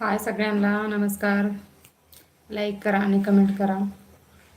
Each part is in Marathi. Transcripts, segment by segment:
हाय सगळ्यांना नमस्कार. लाईक करा आणि कमेंट करा.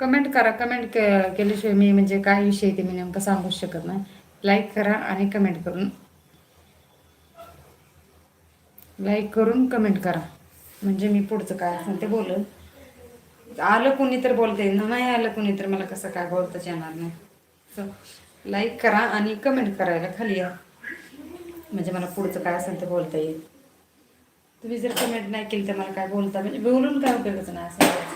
कमेंट करा कमेंट के केल्याशिवाय मी म्हणजे काय विषय ते मी नेमकं सांगू शकत नाही. लाईक करा आणि कमेंट करून. लाईक करून कमेंट करा. म्हणजे मी पुढचं काय असेल ते बोलेल. आलं कुणी तर बोलता येईल नाही आलं कुणी तर मला कसं काय बोलताच येणार नाही. सो लाईक करा आणि कमेंट करायला खाली या. म्हणजे मला पुढचं काय असेल ते बोलता येईल. तुम्ही जर कमेंट नाही केली तर मला काय बोलता? म्हणजे बोलून काय उपयोगच नाही असं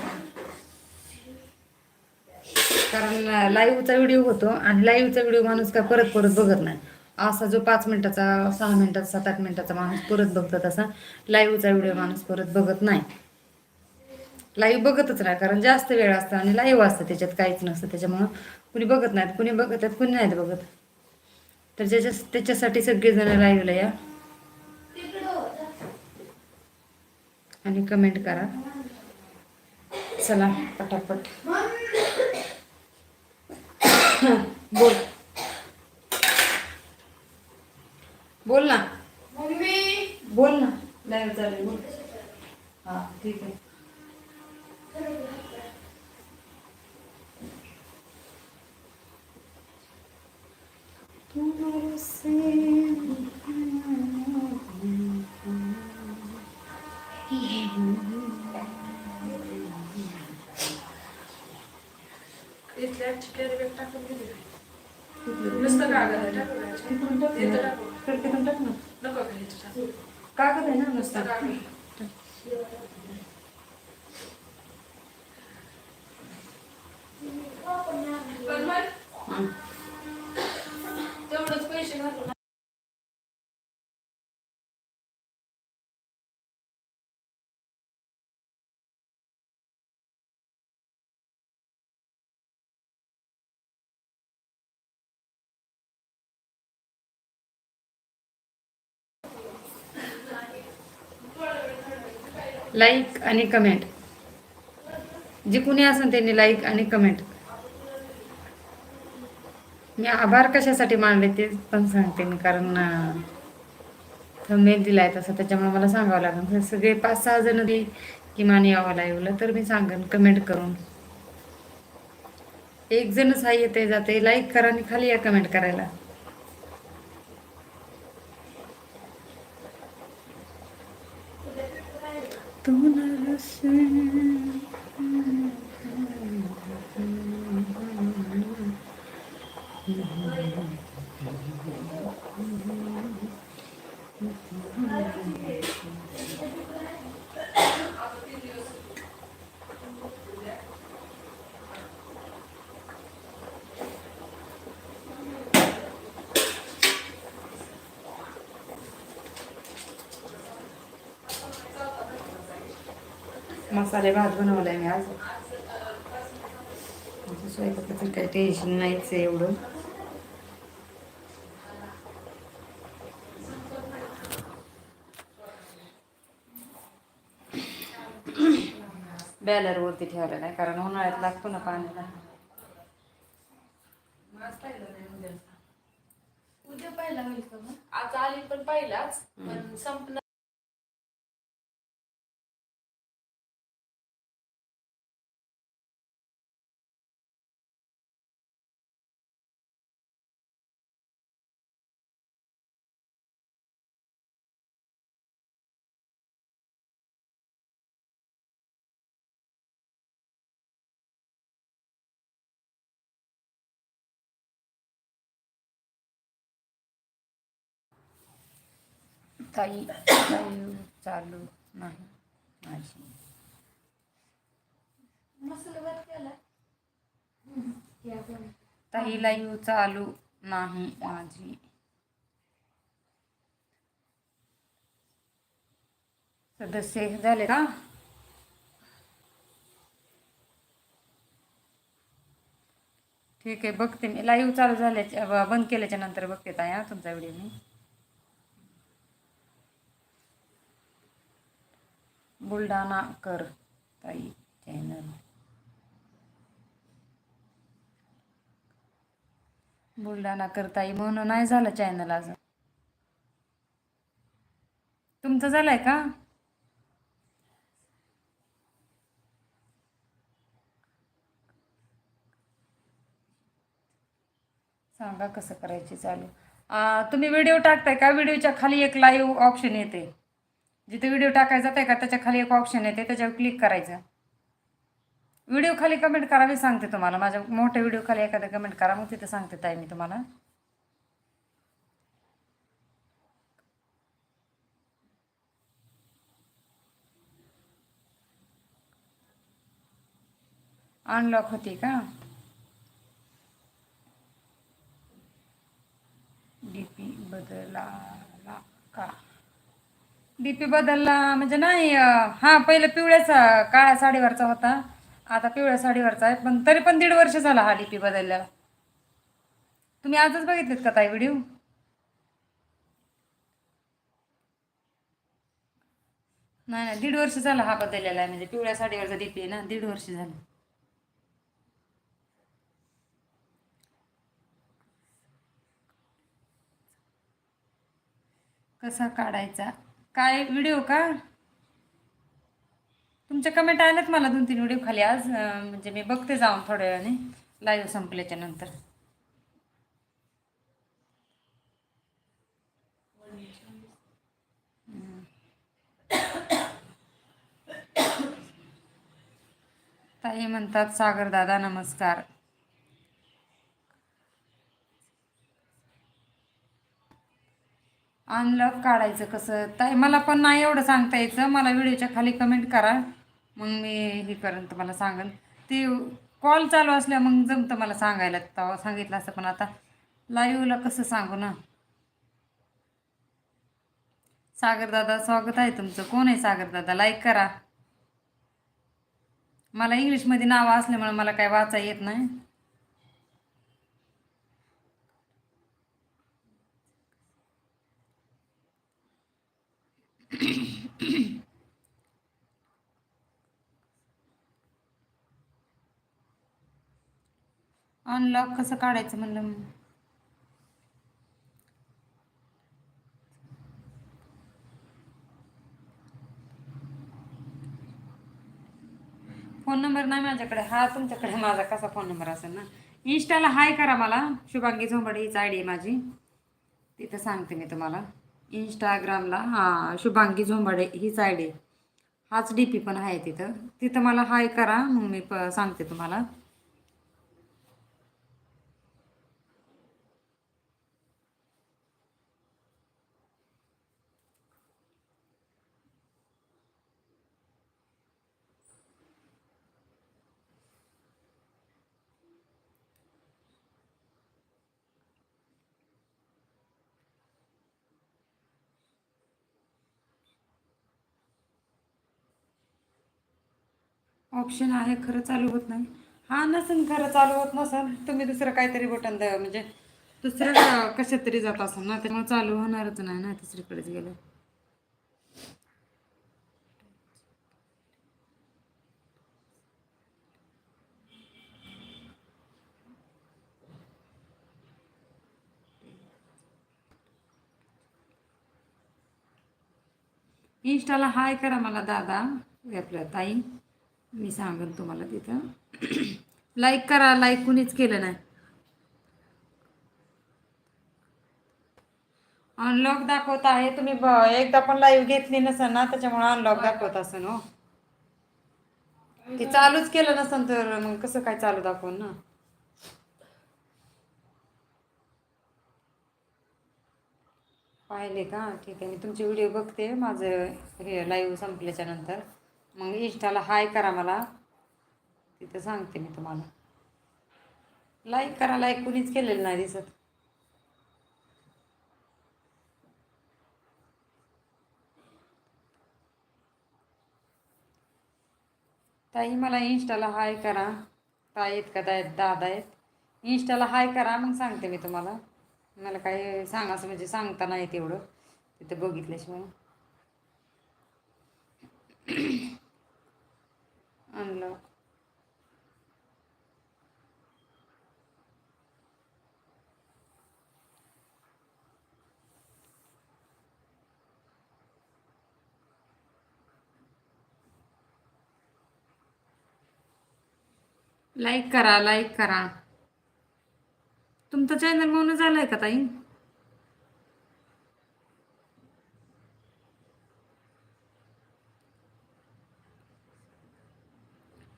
कारण लाईव्हचा व्हिडिओ होतो आणि लाईव्हचा व्हिडिओ माणूस काय परत परत बघत नाही. असा जो पाच मिनिटाचा सहा मिनिटाचा सात आठ मिनिटाचा माणूस परत बघतो तसा लाईव्हचा व्हिडिओ माणूस परत बघत नाही. लाईव्ह बघतच नाही कारण जास्त वेळ असतं आणि लाईव्ह असतं त्याच्यात काहीच नसतं. त्याच्यामुळं कुणी बघत नाहीत कुणी बघत आहेत कुणी नाहीत बघत. तर ज्याच्या त्याच्यासाठी सगळेजण लाईव्हला या. आणि कमेंट करा. चला पटापट. बोल. बोल ना. मम्मी. बोल ना. लाईव्ह चालेल बोल. हा ठीक आहे. इथल्या टाकून दिली नुसतं कागद आहे, टाकून टाक इथं ना. नको? कागद आहे ना नुसतं नुसता कागद. लाईक आणि कमेंट जे कुणी असेल त्यांनी लाईक आणि कमेंट मी आभार कशासाठी मानले ते पण सांगते मी कारण थंबनेल दिलाय तसं त्याच्यामुळे मला सांगावं लागेल. सगळे पाच सहा जण दे किमान यावं लाईव्हला तर मी सांगेन कमेंट करून. एक जणच हा येते जाते लाईक करा आणि खाली या कमेंट करायला. तुम्हाला मसाले भात बनवलाय मी आज. स्वयंपाकाचं काही टेन्शन नाहीच आहे एवढं. बॅलर वरती ठेवलेला आहे कारण उन्हाळ्यात लागतो ना पाण्याला. उद्या पाहिला होईल का आज आली पण पाहिलाच पण संपला ताई काही चालू नाही माझी. मसाला ताई लाईव्ह चालू नाही माझी. सदस्य झाले का? ठीक आहे बघते मी. लाईव्ह चालू झाल्याच्या बंद केल्याच्यानंतर बघते ताई तुमचा व्हिडिओ मी. बुलढाणा कर ताई चॅनल. बुलढाणा करताई म्हणून नाही झालं चॅनल अजून. तुमचं झालंय का? सांगा कसं करायचे चालू. तुम्ही व्हिडिओ टाकताय का? व्हिडिओच्या खाली एक लाईव्ह ऑप्शन येते. जिथे व्हिडिओ टाकायचा आहे का त्याच्याखाली एक ऑप्शन येते त्याच्यावर क्लिक करायचं. व्हिडिओ खाली कमेंट करा मी सांगते तुम्हाला. माझ्या मोठ्या व्हिडिओ खाली एखादा कमेंट करा मग तिथे सांगते ताई मी तुम्हाला. अनलॉक होती का डीपी बदलला का बीपी बदलला म्हणजे नाही हा पहिले पिवळ्याचा काळ्या साडीवरचा होता आता पिवळ्या साडीवरचा आहे पण तरी पण दीड वर्ष झाला हा डीपी बदललेला. तुम्ही आजच बघितलेत का ताई व्हिडिओ? नाही नाही दीड वर्ष झाला हा बदललेला आहे म्हणजे पिवळ्या साडीवरचा डीपी आहे ना दीड वर्ष झालं. कसा काढायचा? काय व्हिडिओ का? तुमच्या कमेंट आल्यात मला दोन तीन व्हिडिओ खाली आज. म्हणजे मी बघते जाऊन थोड्या वेळाने. लाईव्ह संपल्याच्या नंतर. ताई म्हणतात सागर दादा नमस्कार. अनलॉक काढायचं कसं? ताई मला पण नाही एवढं सांगता यायचं. मला व्हिडिओच्या खाली कमेंट करा. मग मी हे करेन तुम्हाला सांगेन. ते कॉल चालू असल्या मग जमतं मला सांगायला. तेव्हा सांगितलं असं पण आता लाईव्हला कसं सांगू ना? सागरदादा स्वागत आहे तुमचं. कोण आहे सागरदादा लाईक करा. मला इंग्लिशमध्ये नावं असल्यामुळे मला काय वाचा येत नाही. अनलॉक कसं काढायचं म्हणलं मग फोन नंबर नाही माझ्याकडे. हा तुमच्याकडे माझा कसा फोन नंबर असेल ना? इंस्टाला हाय करा मला. शुभांगी झोंबडे हीच आय डी आहे माझी. तिथं सांगते मी तुम्हाला. इंस्टाग्रामला. हां शुभांगी झोंबाडे हीच आय डी. हाच डी पी पण आहे तिथं. तिथं मला हाय करा मग मी प सांगते तुम्हाला. ऑप्शन आहे खरं चालू होत नाही. हा नसेल खरं चालू होत नसेल तुम्ही दुसरं काहीतरी बटन द्या. म्हणजे दुसरं कशात तरी जात असाल ना त्यामुळे चालू होणारच नाही ना दुसरीकडेच गेलं. इंस्टाला हाय करा मला दादा. आपल्या ताई. मी सांगेन तुम्हाला तिथं. लाईक करा लाईक कुणीच केलं नाही. अनलॉक दाखवत आहे. तुम्ही ब- एकदा पण लाईव्ह घेतली नसेल ना त्याच्यामुळे अनलॉक दाखवत असेल हो. ते चालूच केलं नसेल तर मग कसं काय चालू दाखवून ना? पाहिले का? ठीक आहे मी तुमचे व्हिडिओ बघते. माझं हे लाईव्ह संपल्याच्या नंतर. मग इंस्टाला हाय करा मला. तिथं सांगते मी तुम्हाला. लाईक करा लाईक कुणीच केलेलं नाही दिसत. ताई मला इंस्टाला हाय करा. ताई आहेत का? ताई दादा आहेत. इंस्टाला हाय करा मग सांगते मी तुम्हाला. मला काही सांगायचं म्हणजे सांगता नाही तेवढं तिथं बघितल्याशिवाय. अनलॉक लाईक करा लाईक करा. तुमचं चॅनल म्हणून झालंय का ताई?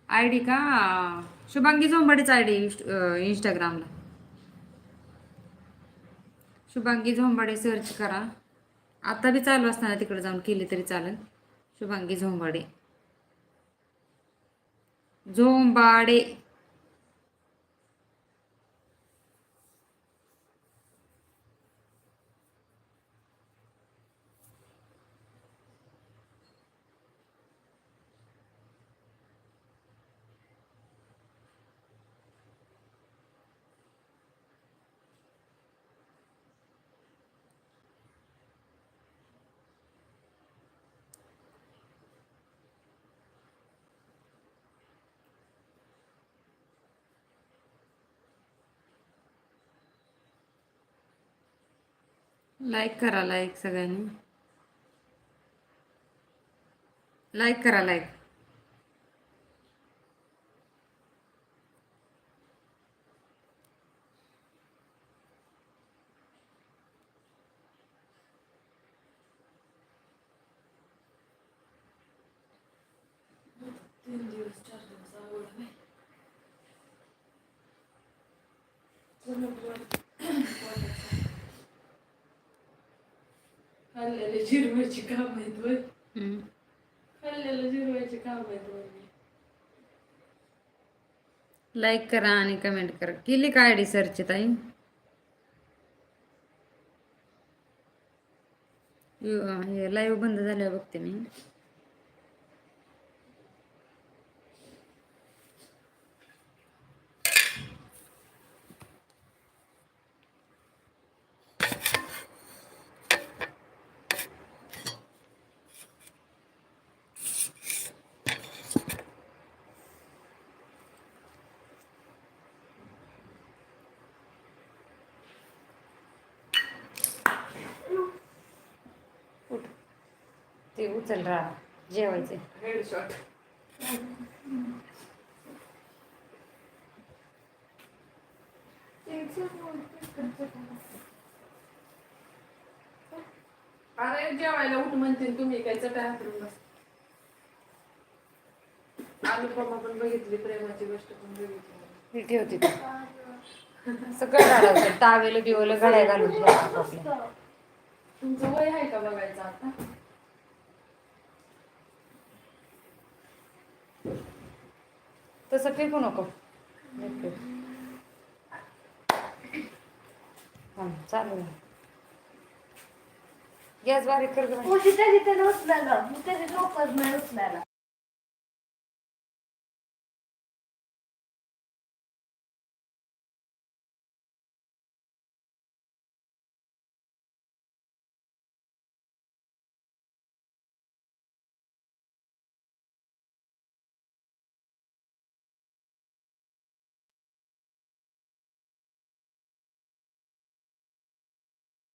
आय डी का? शुभांगी झोंबडेचा आय डी इंस्टाग्रामला शुभांगी झोंबाडे सर्च करा. आता बी चालू असताना तिकडे जाऊन केली तरी चालेल. शुभांगी झोंबाडे. झोंबाडे. लाईक करा लाईक सगळ्यांनी. लाईक करा लाईक तीन दिवस चार दिवस आवड नाही खाल्लेले जिरवायची काम आहेत हम्म. खाल्लेलं जिरवायची काम आहेत होय. लाईक करा आणि कमेंट करा. केली का आय डी सर्च ताई? यु- लाईव्ह बंद झाल्यावर बघते मी. ते उचल राहा जेवायचे. अरे जेवायला उठ म्हणतील तुम्ही काय चटा हातरून बस. अनुपमा पण बघितली प्रेमाची गोष्ट पण बघितली. हे. सगळं घालायचं टावेल बिवलं घड्या घालून तुमचं वय आहे का बघायचं आता? तसं फेकू नको. हां चालू आहे. गॅस बारीक कर